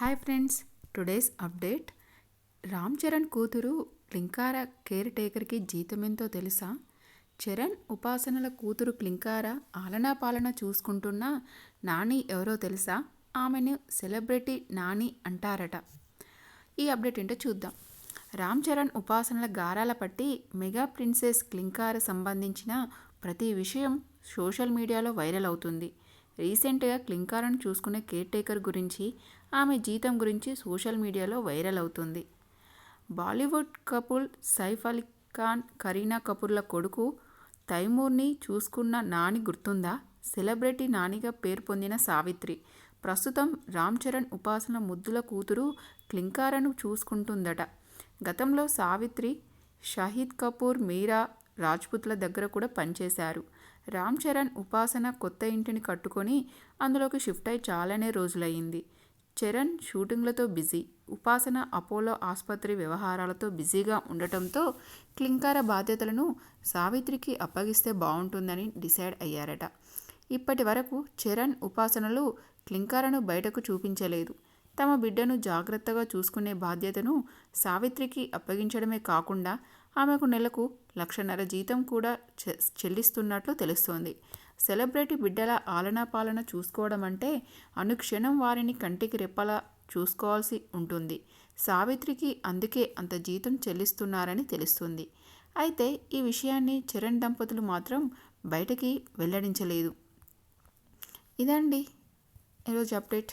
Hi friends today's update. Ram Charan కూతురు క్లింకార care టేకర్కి జీతం ఎంతో తెలుసా? చరణ్ ఉపాసనల కూతురు క్లింకార ఆలనా పాలన చూసుకుంటున్న నాని ఎవరో తెలుసా? ఆమెను సెలబ్రిటీ నాని అంటారట. ఈ అప్డేట్ ఏంటో చూద్దాం. రామ్ చరణ్ ఉపాసనల గారాల పట్టి మెగా ప్రిన్సెస్ క్లింకార సంబంధించిన ప్రతి విషయం సోషల్ మీడియాలో వైరల్ అవుతుంది. రీసెంట్గా క్లింకారను చూసుకునే కేర్ టేకర్ గురించి ఆమె జీతం గురించి సోషల్ మీడియాలో వైరల్ అవుతుంది. బాలీవుడ్ కపుల్ సైఫ్ అలీ ఖాన్ కరీనా కపూర్ల కొడుకు తైమూర్ని చూసుకున్న నాని గుర్తుందా? సెలబ్రిటీ నానిగా పేరు పొందిన సావిత్రి. ప్రస్తుతం రామ్ చరణ్ ఉపాసన ముద్దుల కూతురు క్లింకారను చూసుకుంటుందట. గతంలో సావిత్రి షహీద్ కపూర్ మీరా రాజ్పుత్ల దగ్గర కూడా పనిచేశారు రామ్ చరణ్ ఉపాసన కొత్త ఇంటిని కట్టుకొని అందులోకి షిఫ్ట్ అయి చాలానే రోజులయ్యింది. చరణ్ షూటింగ్లతో బిజీ. ఉపాసన అపోలో ఆసుపత్రి వ్యవహారాలతో బిజీగా ఉండటంతో క్లింకార బాధ్యతలను సావిత్రికి అప్పగిస్తే బాగుంటుందని డిసైడ్ అయ్యారట. ఇప్పటి వరకు చరణ్ ఉపాసనలు క్లింకారను బయటకు చూపించలేదు. తమ బిడ్డను జాగ్రత్తగా చూసుకునే బాధ్యతను సావిత్రికి అప్పగించడమే కాకుండా ఆమెకు నెలకు లక్షన్నర జీతం కూడా చెల్లిస్తున్నట్లు తెలుస్తోంది. సెలబ్రిటీ బిడ్డల ఆలనా పాలన చూసుకోవడం అంటే అనుక్షణం వారిని కంటికి రెప్పలా చూసుకోవాల్సి ఉంటుంది. సావిత్రికి అందుకే అంత జీతం చెల్లిస్తున్నారని తెలుస్తుంది. అయితే ఈ విషయాన్ని చరణ్ దంపతులు మాత్రం బయటకి వెల్లడించలేదు. ఇదండి ఈరోజు అప్డేట్.